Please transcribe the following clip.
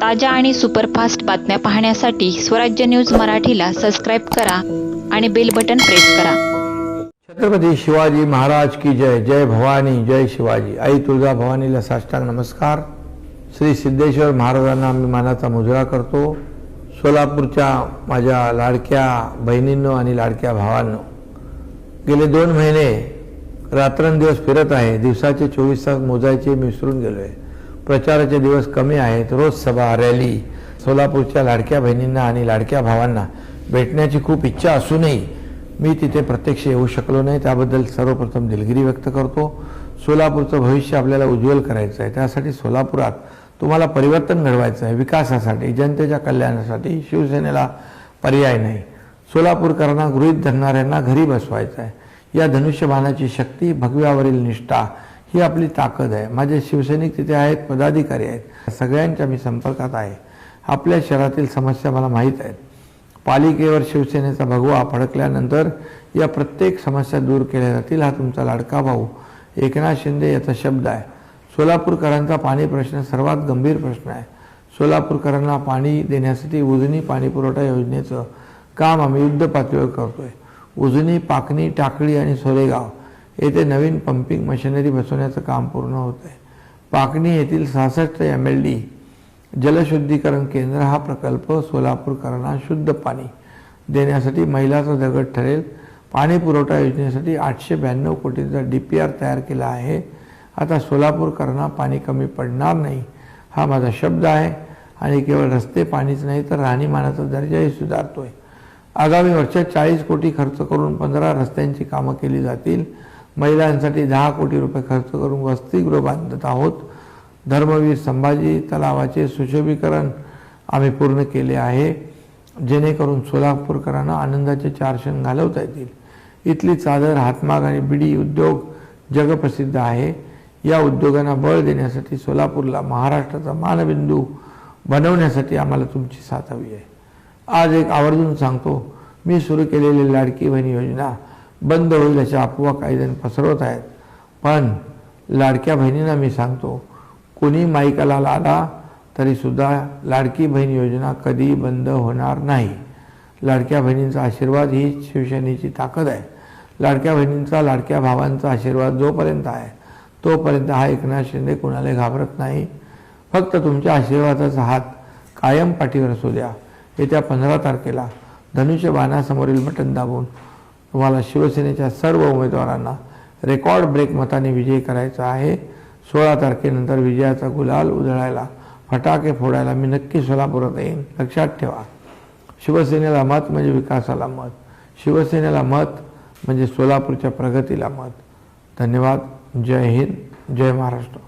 ताज्या आणि सुपरफास्ट बातम्या पाहण्यासाठी स्वराज्य न्यूज मराठीला सबस्क्राईब करा आणि बेल बटन प्रेस करा. छत्रपती शिवाजी महाराज की जय. जय भवानी जय शिवाजी. आई तुळजा भवानीला साष्टांग नमस्कार. श्री सिद्धेश्वर महाराजांना मी मानाचा मुजरा करतो. सोलापूरच्या माझ्या लाडक्या बहिणींनो आणि लाडक्या भावांनो गेले दोन महिने रात्रंदिवस फिरत आहे. दिवसाचे चोवीस तास मोजायचे मी विसरून गेलो आहे प्रचाराचे दिवस कमी आहेत. रोज सभा रॅली सोलापूरच्या लाडक्या बहिणींना आणि लाडक्या भावांना भेटण्याची खूप इच्छा असूनही मी तिथे प्रत्यक्ष येऊ शकलो नाही. त्याबद्दल सर्वप्रथम दिलगिरी व्यक्त करतो. सोलापूरचं भविष्य आपल्याला उज्ज्वल करायचं आहे. त्यासाठी सोलापुरात तुम्हाला परिवर्तन घडवायचं आहे. विकासासाठी जनतेच्या कल्याणासाठी शिवसेनेला पर्याय नाही. सोलापूरकरांना गृहीत धरणाऱ्यांना घरी बसवायचं आहे. या धनुष्यबाणाची शक्ती भगव्यावरील निष्ठा ही आपली ताकद आहे. माझे शिवसैनिक तिथे आहेत पदाधिकारी आहेत. सगळ्यांच्या मी संपर्कात आहे. आपल्या शहरातील समस्या मला माहीत आहेत. पालिकेवर शिवसेनेचा भगवा फडकल्यानंतर या प्रत्येक समस्या दूर केल्या जातील हा तुमचा लाडका भाऊ एकनाथ शिंदे याचा शब्द आहे. सोलापूरकरांचा पाणी प्रश्न सर्वात गंभीर प्रश्न आहे. सोलापूरकरांना पाणी देण्यासाठी उजनी पाणी पुरवठा योजनेचं काम आम्ही युद्ध पातळीवर करतोय. उजनी पाकणी टाकळी आणि सोलेगाव येथे नवीन पंपिंग मशिनरी बसवण्याचं काम पूर्ण होत आहे. पाकणी येथील सहासष्ट एम एल डी जलशुद्धीकरण केंद्र हा प्रकल्प सोलापूरकरांना शुद्ध पाणी देण्यासाठी महिलाचा दगड ठरेल. पाणी पुरवठा योजनेसाठी आठशे ब्याण्णव कोटींचा डी पी आर तयार केला आहे. आता सोलापूरकरांना पाणी कमी पडणार नाही हा माझा शब्द आहे आणि केवळ रस्ते पाणीच नाही तर राहणीमानाचा दर्जाही सुधारतोय. आगामी वर्षात चाळीस कोटी खर्च करून पंधरा रस्त्यांची कामं केली जातील. महिलांसाठी दहा कोटी रुपये खर्च करून वसतिगृह बांधत आहोत. धर्मवीर संभाजी तलावाचे सुशोभीकरण आम्ही पूर्ण केले आहे. जेणेकरून सोलापूरकरांना आनंदाचे चार क्षण घालवता येतील. इथली चादर हातमाग आणि बिडी उद्योग जगप्रसिद्ध आहे. या उद्योगांना बळ देण्यासाठी सोलापूरला महाराष्ट्राचा मानबिंदू बनवण्यासाठी आम्हाला तुमची साथ हवी आहे. आज एक आवर्जून सांगतो मी सुरू केलेली लाडकी बहीण योजना बंद होईल अशा अफवा काही जण पसरवत आहेत. पण लाडक्या बहिणींना मी सांगतो कोणी माईकाला आला तरीसुद्धा लाडकी बहीण योजना कधी बंद होणार नाही. लाडक्या बहिणींचा आशीर्वाद ही शिवसेनेची ताकद आहे. लाडक्या बहिणींचा लाडक्या भावांचा आशीर्वाद जोपर्यंत आहे तोपर्यंत हा एकनाथ शिंदे कुणाला घाबरत नाही. फक्त तुमच्या आशीर्वादाचा हात कायम पाठीवर असू द्या. येत्या पंधरा तारखेला धनुष्य बाणासमोरील बटन दाबून तुम्हाला शिवसेनेच्या सर्व उमेदवारांना रेकॉर्ड ब्रेक मताने विजयी करायचा आहे. सोळा तारखेनंतर विजयाचा गुलाल उधळायला फटाके फोडायला मी नक्की सोलापुरात येईन. लक्षात ठेवा. शिवसेनेला मत म्हणजे विकासाला मत. शिवसेनेला मत म्हणजे सोलापूरच्या प्रगतीला मत. धन्यवाद. जय हिंद. जय महाराष्ट्र.